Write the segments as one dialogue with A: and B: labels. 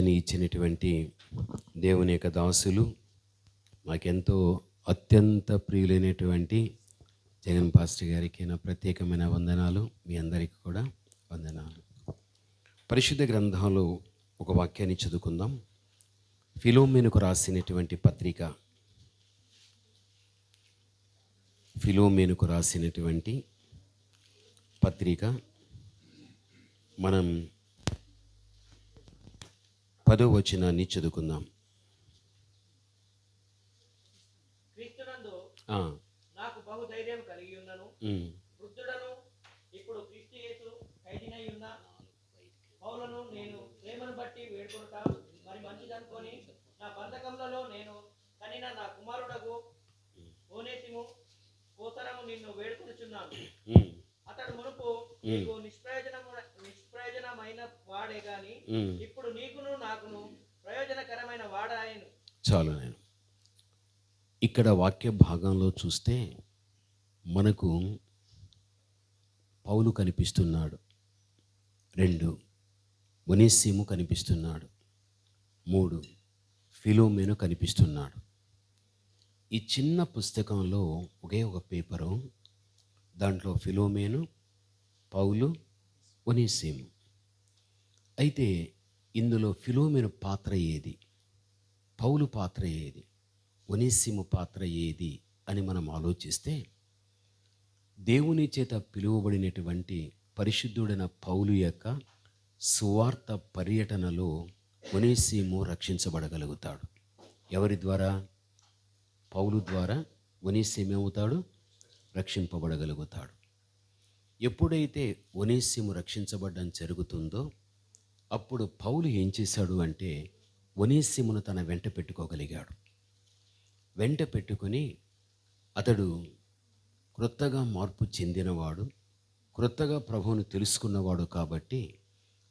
A: అవకాశాన్ని ఇచ్చినటువంటి దేవుని యొక్క దాసులు మాకెంతో అత్యంత ప్రియులైనటువంటి జగన్ పాస్టర్ గారికి నా ప్రత్యేకమైన వందనాలు మీ అందరికీ కూడా వందనాలు. పరిశుద్ధ గ్రంథంలో ఒక వాక్యాన్ని చదువుకుందాం. ఫిలోమెనుకు రాసినటువంటి పత్రిక. ఫిలోమెనుకు రాసినటువంటి పత్రిక. మనం పదో వచనాన్ని చదువుకుందాం.
B: నాకు బహు ధైర్యం కలిగి ఉన్నను. వృద్ధుడను ఇప్పుడు క్రీస్తు యేసు ఖైదీనై ఉన్న పౌలను నేను ప్రేమను బట్టి వేడుకొనుట మరి మంచిదనుకొని నా బంధకములలో నేను కనిన నా కుమారుడకు ఓనేసిము కోసరము నిన్ను వేడుకొనుచున్నాను. అతడు మునుపు నీకు నిష్ప్రయోజనము నిష్ప్రయోజనమైన వాడే గాని
A: ఉమ్.
B: ఇప్పుడు నీకును నాకును ప్రయోజనకరమైన వాడాయను
A: చాలు నేను. ఇక్కడ వాక్య భాగంలో చూస్తే మనకు పౌలు కనిపిస్తున్నాడు. రెండు. ఒనేసిము కనిపిస్తున్నాడు. మూడు. ఫిలోమెను కనిపిస్తున్నాడు. ఈ చిన్న పుస్తకంలో ఒకే ఒక పేపరు దాంట్లో ఫిలోమేను పౌలు ఒనేసిము అయితే ఇందులో ఫిలోమిన పాత్ర ఏది? పౌలు పాత్ర ఏది? ఒనేసిము పాత్ర ఏది? అని మనం ఆలోచిస్తే దేవుని చేత పిలువబడినటువంటి పరిశుద్ధుడైన పౌలు యొక్క సువార్త పర్యటనలో ఒనేసిము రక్షించబడగలుగుతాడు. ఎవరి ద్వారా? పౌలు ద్వారా ఒనేసిము ఏమవుతాడు? రక్షింపబడగలుగుతాడు. ఎప్పుడైతే ఒనేసిము రక్షించబడడం జరుగుతుందో అప్పుడు పౌలు ఏం చేశాడు అంటే ఒనేసిమును తన వెంట పెట్టుకోగలిగాడు. వెంట పెట్టుకొని అతడు క్రొత్తగా మార్పు చెందినవాడు క్రొత్తగా ప్రభువును తెలుసుకున్నవాడు కాబట్టి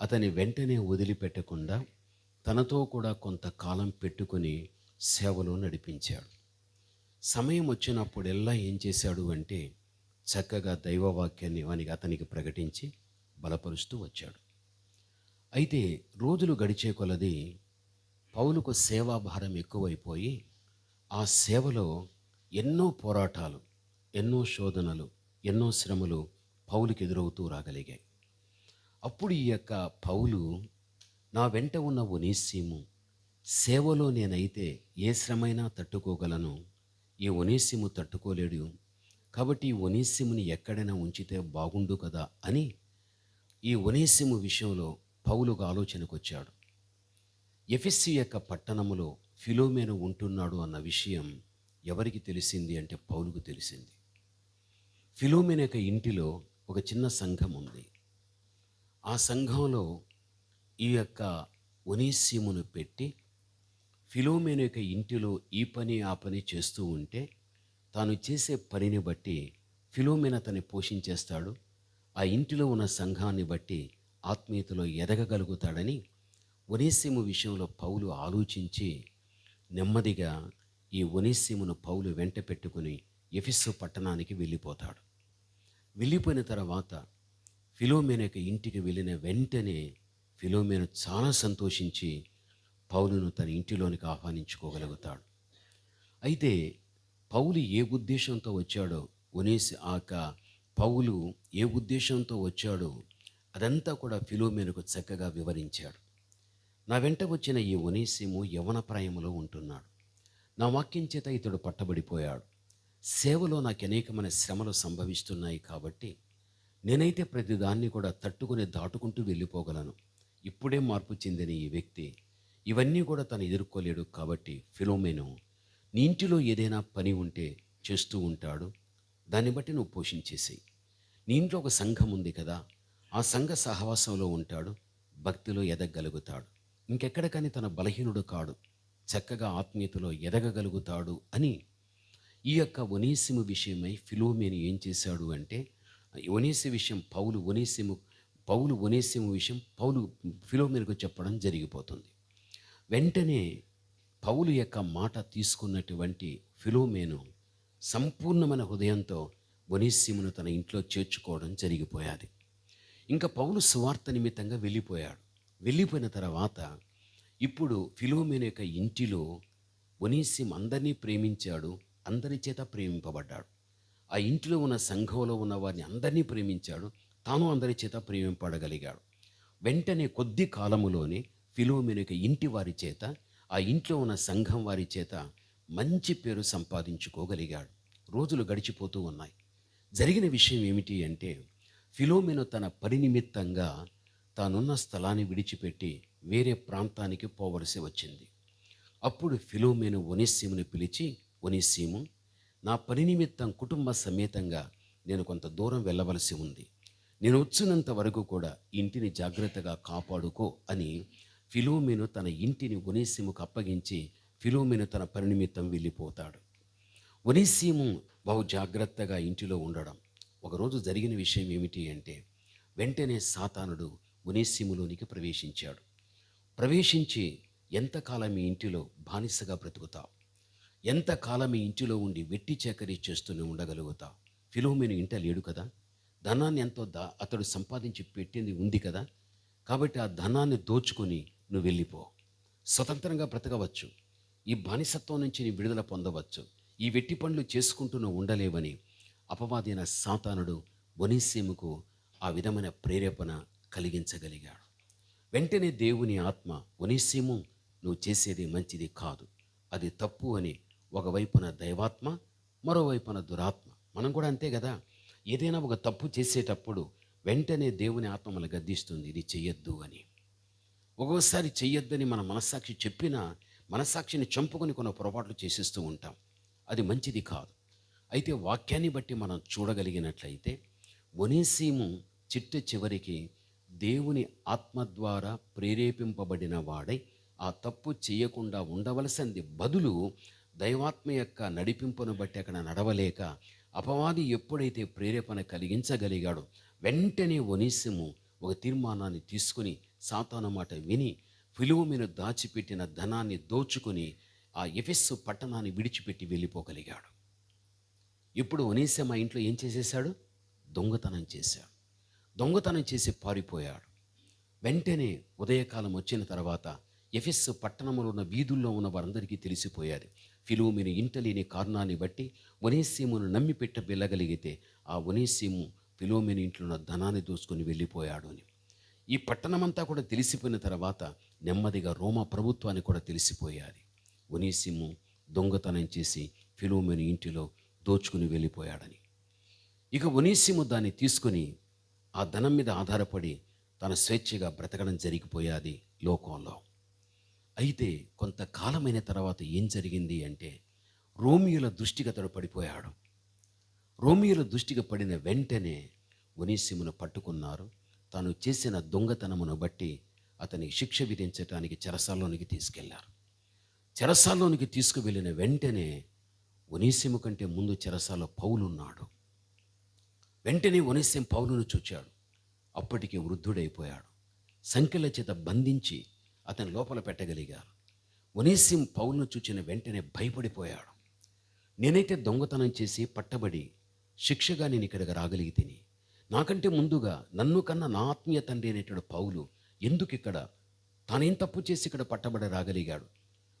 A: అతని వెంటనే వదిలిపెట్టకుండా తనతో కూడా కొంతకాలం పెట్టుకొని సేవలో నడిపించాడు. సమయం వచ్చినప్పుడెల్లా ఏం చేశాడు అంటే చక్కగా దైవవాక్యాన్ని వానికి అతనికి ప్రకటించి బలపరుస్తూ వచ్చాడు. అయితే రోజులు గడిచే కొలది పౌలుకు సేవాభారం ఎక్కువైపోయి ఆ సేవలో ఎన్నో పోరాటాలు ఎన్నో శోధనలు ఎన్నో శ్రమలు పౌలుకి ఎదురవుతూ రాగలిగాయి. అప్పుడు ఈ యొక్క పౌలు నా వెంట ఉన్న ఒనీసీము సేవలో నేనైతే ఏ శ్రమైనా తట్టుకోగలను ఈ ఒనేసిము తట్టుకోలేడు కాబట్టి ఈ ఎక్కడైనా ఉంచితే బాగుండు కదా అని ఈ ఒనేసిము విషయంలో పౌలుకు ఆలోచనకు వచ్చాడు ఎఫెస్సి యొక్క పట్టణములో ఫిలోమేను ఉంటున్నాడు అన్న విషయం ఎవరికి తెలిసింది అంటే పౌలుకు తెలిసింది. ఫిలోమేన యొక్క ఇంటిలో ఒక చిన్న సంఘం ఉంది. ఆ సంఘంలో ఈ యొక్క ఒనేసిమును పెట్టి ఫిలోమేన యొక్క ఇంటిలో ఈ పని ఆ పని చేస్తూ ఉంటే తాను చేసే పనిని బట్టి ఫిలోమేన అతన్ని పోషించేస్తాడు. ఆ ఇంటిలో ఉన్న సంఘాన్ని బట్టి ఆత్మీయతలో ఎదగగలుగుతాడని ఒనేసిము విషయంలో పౌలు ఆలోచించి నెమ్మదిగా ఈ ఒనేసిమును పౌలు వెంట పెట్టుకుని ఎఫిస్సు పట్టణానికి వెళ్ళిపోతాడు. వెళ్ళిపోయిన తర్వాత ఫిలోమేన యొక్క ఇంటికి వెళ్ళిన వెంటనే ఫిలోమేన చాలా సంతోషించి పౌలును తన ఇంటిలోనికి ఆహ్వానించుకోగలుగుతాడు. అయితే పౌలు ఏ ఉద్దేశంతో వచ్చాడో ఒనేసి ఆక పౌలు ఏ ఉద్దేశంతో వచ్చాడో అదంతా కూడా ఫిలోమేనుకు చక్కగా వివరించాడు. నా వెంట వచ్చిన ఈ ఒనేసిము యవన ప్రాయములో ఉంటున్నాడు. నా వాక్యం చేత ఇతడు పట్టబడిపోయాడు. సేవలో నాకు అనేకమైన శ్రమలు సంభవిస్తున్నాయి కాబట్టి నేనైతే ప్రతిదాన్ని కూడా తట్టుకుని దాటుకుంటూ వెళ్ళిపోగలను. ఇప్పుడే మార్పు చెందిన ఈ వ్యక్తి ఇవన్నీ కూడా తను ఎదుర్కోలేడు కాబట్టి ఫిలోమేను నీ ఇంటిలో ఏదైనా పని ఉంటే చేస్తూ ఉంటాడు. దాన్ని బట్టి నువ్వు పోషించేసేయి. నీ ఇంట్లో ఒక సంఘం ఉంది కదా ఆ సంఘ సహవాసంలో ఉంటాడు భక్తిలో ఎదగగలుగుతాడు. ఇంకెక్కడ కానీ తన బలహీనుడు కాడు చక్కగా ఆత్మీయతలో ఎదగగలుగుతాడు అని ఈ యొక్క ఒనేసిము విషయమై ఫిలోమేని ఏం చేశాడు అంటే ఒనేసి విషయం పౌలు ఒనేసిము పౌలు ఒనేసిము విషయం పౌలు ఫిలోమేనుకు చెప్పడం జరిగిపోతుంది. వెంటనే పౌలు యొక్క మాట తీసుకున్నటువంటి ఫిలోమేను సంపూర్ణమైన హృదయంతో ఒనేసిమును తన ఇంట్లో చేర్చుకోవడం జరిగిపోయాది. ఇంకా పౌలు సువార్త నిమిత్తంగా వెళ్ళిపోయాడు. వెళ్ళిపోయిన తర్వాత ఇప్పుడు ఫిలోమేన యొక్క ఇంటిలో ఒనీసిం అందరినీ ప్రేమించాడు అందరి చేత ప్రేమింపబడ్డాడు. ఆ ఇంటిలో ఉన్న సంఘంలో ఉన్న వారిని అందరినీ ప్రేమించాడు తాను అందరి చేత ప్రేమింపడగలిగాడు. వెంటనే కొద్ది కాలములోనే ఫిలోమేన యొక్క ఇంటి వారి చేత ఆ ఇంట్లో ఉన్న సంఘం వారి చేత మంచి పేరు సంపాదించుకోగలిగాడు. రోజులు గడిచిపోతూ ఉన్నాయి. జరిగిన విషయం ఏమిటి అంటే ఫిలోమెను తన పని నిమిత్తంగా తానున్న స్థలాన్ని విడిచిపెట్టి వేరే ప్రాంతానికి పోవలసి వచ్చింది. అప్పుడు ఫిలోమెను ఒనిస్సీముని పిలిచి ఒనిస్సీము నా పని నిమిత్తం కుటుంబ సమేతంగా నేను కొంత దూరం వెళ్ళవలసి ఉంది. నేను వచ్చినంత వరకు కూడా ఇంటిని జాగ్రత్తగా కాపాడుకో అని ఫిలోమెను తన ఇంటిని ఒనిస్సీముకు అప్పగించి ఫిలోమెను తన పని నిమిత్తం వెళ్ళిపోతాడు. ఒనిస్సీము బహు జాగ్రత్తగా ఇంటిలో ఉండడం ఒకరోజు జరిగిన విషయం ఏమిటి అంటే వెంటనే సాతానుడు ఒనిస్సీములోనికి ప్రవేశించాడు. ప్రవేశించి ఎంతకాలం మీ ఇంటిలో బానిసగా బ్రతుకుతావు? ఎంతకాలం మీ ఇంటిలో ఉండి వెట్టి చేకరీ చేస్తూనే ఉండగలుగుతావు ఫిలోమేను ఇంట లేడు కదా? ధనాన్ని ఎంతో దా అతడు సంపాదించి పెట్టింది ఉంది కదా? కాబట్టి ఆ ధనాన్ని దోచుకొని నువ్వు వెళ్ళిపో. స్వతంత్రంగా బ్రతకవచ్చు. ఈ బానిసత్వం నుంచి నీ విడుదల పొందవచ్చు. ఈ వెట్టి పనులు చేసుకుంటూ నువ్వు ఉండలేవని అపవాదైన సాతానుడు ఒనిసీముకు ఆ విధమైన ప్రేరేపణ కలిగించగలిగాడు. వెంటనే దేవుని ఆత్మ ఒనిసీము నువ్వు చేసేది మంచిది కాదు. అది తప్పు అని ఒకవైపున దైవాత్మ మరోవైపున దురాత్మ. మనం కూడా అంతే కదా? ఏదైనా ఒక తప్పు చేసేటప్పుడు వెంటనే దేవుని ఆత్మ మన గద్దిస్తుంది ఇది చెయ్యొద్దు అని. ఒక్కోసారి చెయ్యొద్దని మన మనస్సాక్షి చెప్పినా మనస్సాక్షిని చంపుకొని కొన్ని పొరపాట్లు చేసేస్తూ ఉంటాం. అది మంచిది కాదు. అయితే వాక్యాన్ని బట్టి మనం చూడగలిగినట్లయితే ఒనేసీము చిట్ట చివరికి దేవుని ఆత్మ ద్వారా ప్రేరేపింపబడిన వాడై ఆ తప్పు చేయకుండా ఉండవలసింది బదులు దైవాత్మ యొక్క నడిపింపును బట్టి అక్కడ నడవలేక అపవాది ఎప్పుడైతే ప్రేరేపణ కలిగించగలిగాడో వెంటనే ఒనిసిము ఒక తీర్మానాన్ని తీసుకుని సాతాను మాట విని ఫిలోమిను దాచిపెట్టిన ధనాన్ని దోచుకుని ఆ ఎఫెస్సు పట్టణాన్ని విడిచిపెట్టి వెళ్ళిపోగలిగాడు. ఇప్పుడు ఒనీసే మా ఇంట్లో ఏం చేసేసాడు దొంగతనం చేశాడు. దొంగతనం చేసి పారిపోయాడు. వెంటనే ఉదయకాలం వచ్చిన తర్వాత ఎఫెస్ పట్టణంలో ఉన్న వీధుల్లో ఉన్న వారందరికీ తెలిసిపోయాది. ఫిలోమిని ఇంటలేని కారణాన్ని బట్టి ఒనేసీమును నమ్మి పెట్ట వెళ్ళగలిగితే ఆ ఒనేసీము ఫిలోమిని ఇంట్లో ఉన్న ధనాన్ని దోచుకొని వెళ్ళిపోయాడు అని. ఈ పట్టణమంతా కూడా తెలిసిపోయిన తర్వాత నెమ్మదిగా రోమా ప్రభుత్వానికి కూడా తెలిసిపోయాది. ఒనీసిము దొంగతనం చేసి ఫిలోమిని ఇంటిలో దోచుకుని వెళ్ళిపోయాడని. ఇక ఒనీసిము దాన్ని తీసుకుని ఆ ధనం మీద ఆధారపడి తన స్వేచ్ఛగా బ్రతకడం జరిగిపోయాది లోకంలో. అయితే కొంతకాలమైన తర్వాత ఏం జరిగింది అంటే రోమియోల దృష్టికి అతడు పడిపోయాడు. రోమియోల దృష్టికి పడిన వెంటనే ఒనీసిమును పట్టుకున్నారు. తాను చేసిన దొంగతనమును బట్టి అతనికి శిక్ష విధించటానికి చెరసాల్లోనికి తీసుకెళ్ళారు. చెరసాల్లోనికి తీసుకువెళ్ళిన వెంటనే ఒనీసిము కంటే ముందు చెరసాలో పౌలున్నాడు. వెంటనే ఒనీసిం పౌలును చూచాడు. అప్పటికి వృద్ధుడైపోయాడు. సంఖ్యల చేత బంధించి అతని లోపల పెట్టగలిగారు. ఒనీసిం పౌలును చూచిన వెంటనే భయపడిపోయాడు. నేనైతే దొంగతనం చేసి పట్టబడి శిక్షగా నేను ఇక్కడికి రాగలిగితేని నాకంటే ముందుగా నన్ను కన్నా నా ఆత్మీయ తండ్రి అనేటువంటి పౌలు ఎందుకు ఇక్కడ? తానేం తప్పు చేసి ఇక్కడ పట్టబడి రాగలిగాడు?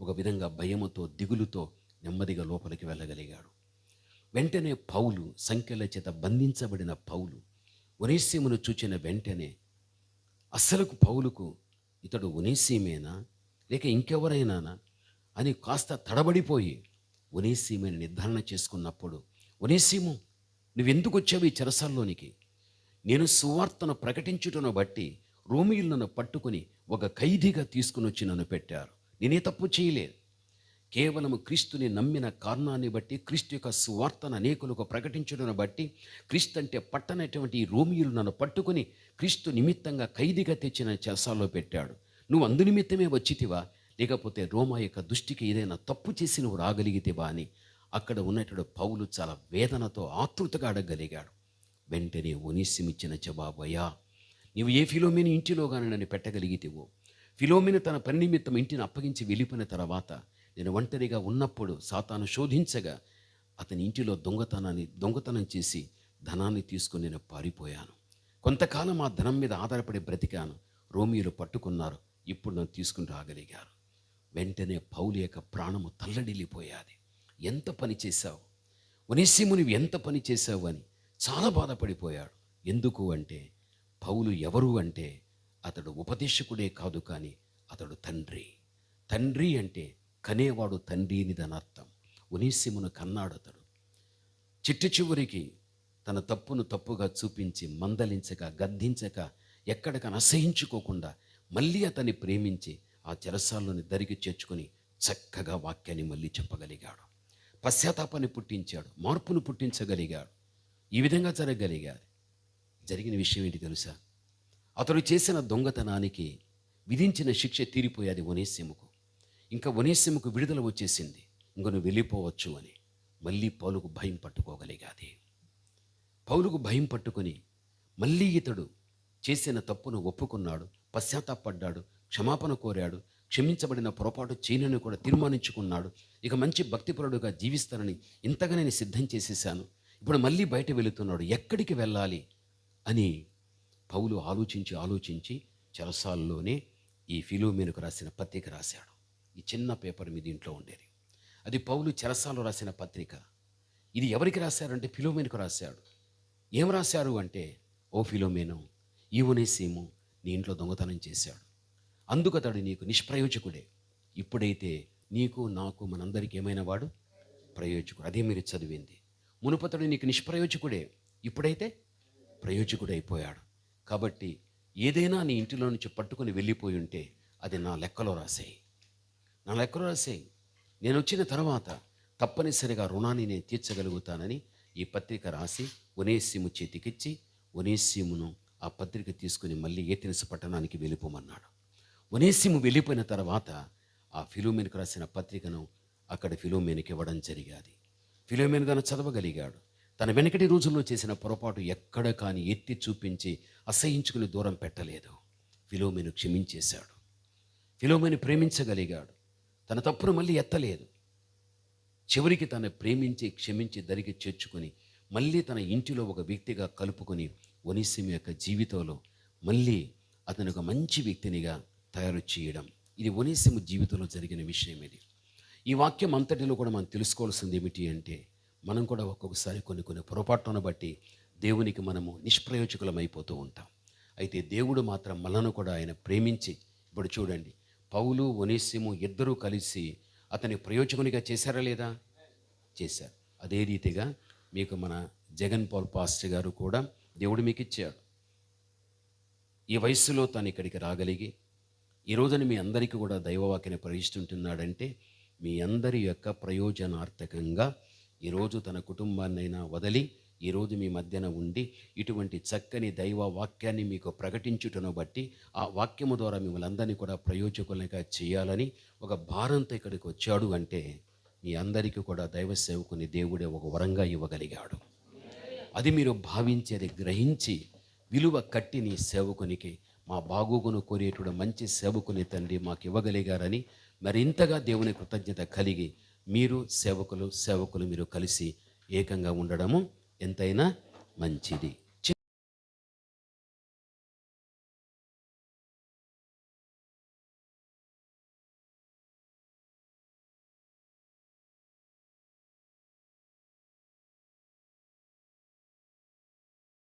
A: ఒక విధంగా భయముతో దిగులుతో నెమ్మదిగా లోపలికి వెళ్ళగలిగాడు. వెంటనే పౌలు సంఖ్యల చేత బంధించబడిన పౌలు ఒనేసీమును చూచిన వెంటనే అస్సలకు పౌలుకు ఇతడు ఒనేసీమేనా? లేక ఇంకెవరైనానా? అని కాస్త తడబడిపోయి ఒనేసీమని నిర్ధారణ చేసుకున్నప్పుడు ఒనేసీము నువ్వెందుకు వచ్చావు ఈ చెరసల్లోనికి? నేను సువార్తను ప్రకటించుటను బట్టి రోమియులు పట్టుకుని ఒక ఖైదీగా తీసుకుని వచ్చి నన్ను పెట్టారు. నేనే తప్పు చేయలేదు. కేవలం క్రీస్తుని నమ్మిన కారణాన్ని బట్టి క్రీస్తు యొక్క సువార్తను అనేకులకు ప్రకటించడం బట్టి క్రీస్తు అంటే పట్టనటువంటి ఈ రోమియులు నన్ను పట్టుకుని క్రీస్తు నిమిత్తంగా ఖైదీగా తెచ్చిన చెరసాల్లో పెట్టాడు. నువ్వు అందు నిమిత్తమే వచ్చితివా? లేకపోతే రోమా యొక్క దృష్టికి ఏదైనా తప్పు చేసి నువ్వు రాగలిగితేవా అని? అక్కడ ఉన్నటువంటి పౌలు చాలా వేదనతో ఆతృతగా అడగలిగాడు. వెంటనే ఒనిసిమిచ్చిన జవాబయ్యా నీవు ఏ ఫిలోమిని ఇంటిలో కానీ నన్ను పెట్టగలిగితేవో? ఫిలోమిని తన పని నిమిత్తం ఇంటిని అప్పగించి వెళ్ళిపోయిన తర్వాత నేను ఒంటరిగా ఉన్నప్పుడు సాతాను శోధించగా అతని ఇంటిలో దొంగతనాన్ని దొంగతనం చేసి ధనాన్ని తీసుకుని నేను పారిపోయాను. కొంతకాలం ఆ ధనం మీద ఆధారపడి బ్రతికాను. రోమియోలు పట్టుకున్నారు. ఇప్పుడు నన్ను తీసుకుని రాగలిగారు. వెంటనే పౌలు యొక్క ప్రాణము తల్లడిల్లిపోయాది. ఎంత పని చేశావు? వనిసిము నువ్వు ఎంత పని చేశావు? అని చాలా బాధపడిపోయాడు. ఎందుకు అంటే పౌలు ఎవరు అంటే అతడు ఉపదేశకుడే కాదు కానీ అతడు తండ్రి. తండ్రి అంటే కనేవాడు తండ్రి అర్థం ఉనీసిమును కన్నాడు అతడు చిట్టు చివరికి తన తప్పును తప్పుగా చూపించి మందలించక గద్దించక ఎక్కడికని అసహించుకోకుండా మళ్ళీ అతన్ని ప్రేమించి ఆ చెరసాల్లోని దరికి చేర్చుకొని చక్కగా వాక్యాన్ని మళ్ళీ చెప్పగలిగాడు. పశ్చాత్తాపాన్ని పుట్టించాడు మార్పును పుట్టించగలిగాడు ఈ విధంగా జరగగలిగాడు. జరిగిన విషయం ఏంటి తెలుసా? అతడు చేసిన దొంగతనానికి విధించిన శిక్ష తీరిపోయేది ఒనేసిముకు ఇంకా వనేశ్యముకు విడుదల వచ్చేసింది. ఇంక నువ్వు వెళ్ళిపోవచ్చు అని. మళ్ళీ పౌలుకు భయం పట్టుకోగలిగాది పౌలుకు భయం పట్టుకొని మళ్ళీ ఇతడు చేసిన తప్పును ఒప్పుకున్నాడు. పశ్చాత్తాపడ్డాడు. క్షమాపణ కోరాడు. క్షమించబడిన పొరపాటు చేయనని కూడా తీర్మానించుకున్నాడు. ఇక మంచి భక్తిపరుడుగా జీవిస్తానని ఇంతగా నేను సిద్ధం చేసేసాను ఇప్పుడు మళ్ళీ బయట వెళుతున్నాడు. ఎక్కడికి వెళ్ళాలి అని పౌలు ఆలోచించి ఆలోచించి చెరసాల్లోనే ఈ ఫిలోమేనుకు రాసిన పత్రిక రాశాడు. ఈ చిన్న పేపర్ మీద ఇంట్లో ఉండేది. అది పౌలు చెరసాలు రాసిన పత్రిక. ఇది ఎవరికి రాశారంటే ఫిలోమేన్కు రాశాడు. ఏం రాశారు అంటే ఓ ఫిలోమేను ఈవనేసీము నీ ఇంట్లో దొంగతనం చేశాడు. అందుకు అతడు నీకు నిష్ప్రయోజకుడే. ఇప్పుడైతే నీకు నాకు మనందరికీ ఏమైనా వాడు? ప్రయోజకుడు. అదే మీరు చదివింది. మునుపతడు నీకు నిష్ప్రయోజకుడే. ఇప్పుడైతే ప్రయోజకుడైపోయాడు కాబట్టి ఏదైనా నీ ఇంటిలో నుంచి పట్టుకొని వెళ్ళిపోయి ఉంటే అది నా లెక్కలో రాసేయి. నా లెక్కలో రాసేయి. నేను వచ్చిన తర్వాత తప్పనిసరిగా రుణాన్ని నేను తీర్చగలుగుతానని ఈ పత్రిక రాసి ఒనేసిము చేతికిచ్చి ఒనేసిమును ఆ పత్రిక తీసుకుని మళ్ళీ ఏథెన్స్ పట్టణానికి వెళ్ళిపోమన్నాడు. ఒనేసిము వెళ్ళిపోయిన తర్వాత ఆ ఫిలోమేన్కు రాసిన పత్రికను అక్కడ ఫిలోమేన్కి ఇవ్వడం జరిగాది. ఫిలోమేన్ దాన్ని చదవగలిగాడు. తన వెనకటి రోజుల్లో చేసిన పొరపాటు ఎక్కడ కానీ ఎత్తి చూపించి అసహించుకుని దూరం పెట్టలేదు. ఫిలోమేను క్షమించేశాడు. ఫిలోమేను ప్రేమించగలిగాడు. తన తప్పును మళ్ళీ ఎత్తలేదు. చివరికి తను ప్రేమించి క్షమించి దరికి చేర్చుకొని మళ్ళీ తన ఇంటిలో ఒక వ్యక్తిగా కలుపుకొని ఒనిసిమి యొక్క జీవితంలో మళ్ళీ అతను ఒక మంచి వ్యక్తినిగా తయారు చేయడం. ఇది ఒనిసిము జీవితంలో జరిగిన విషయం ఇది. ఈ వాక్యం అంతటిలో కూడా మనం తెలుసుకోవాల్సింది ఏమిటి అంటే మనం కూడా ఒక్కొక్కసారి కొన్ని కొన్ని పొరపాట్లను బట్టి దేవునికి మనము నిష్ప్రయోజకులమైపోతూ ఉంటాం. అయితే దేవుడు మాత్రం మనను కూడా ఆయన ప్రేమించి ఇప్పుడు చూడండి పౌలు ఒనేసిము ఇద్దరూ కలిసి అతని ప్రయోజకునిగా చేశారా లేదా? చేశారు. అదే రీతిగా మీకు మన జగన్ పాల్ పాస్టర్ గారు కూడా దేవుడు మీకు ఇచ్చాడు. ఈ వయస్సులో తను ఇక్కడికి రాగలిగి ఈ రోజున మీ అందరికీ కూడా దైవవాక్యని ప్రవేశిస్తుంటున్నాడంటే మీ అందరి యొక్క ప్రయోజనార్థకంగా ఈరోజు తన కుటుంబాన్నైనా వదిలి ఈరోజు మీ మధ్యన ఉండి ఇటువంటి చక్కని దైవ వాక్యాన్ని మీకు ప్రకటించుటను బట్టి ఆ వాక్యము ద్వారా మిమ్మల్ని అందరినీ కూడా ప్రయోజకులుగా చేయాలని ఒక భారంతో ఇక్కడికి వచ్చాడు అంటే మీ అందరికీ కూడా దైవ సేవకుని దేవుడే ఒక వరంగా ఇవ్వగలిగాడు. అది మీరు భావించేది గ్రహించి విలువ కట్టి నీ సేవకునికి మా బాగోగును కోరేటుడు మంచి సేవకుని తండ్రి మాకు ఇవ్వగలిగారని మరింతగా దేవుని కృతజ్ఞత కలిగి మీరు సేవకులు సేవకులు మీరు కలిసి ఏకంగా ఉండడము ఎంతైనా మంచిది.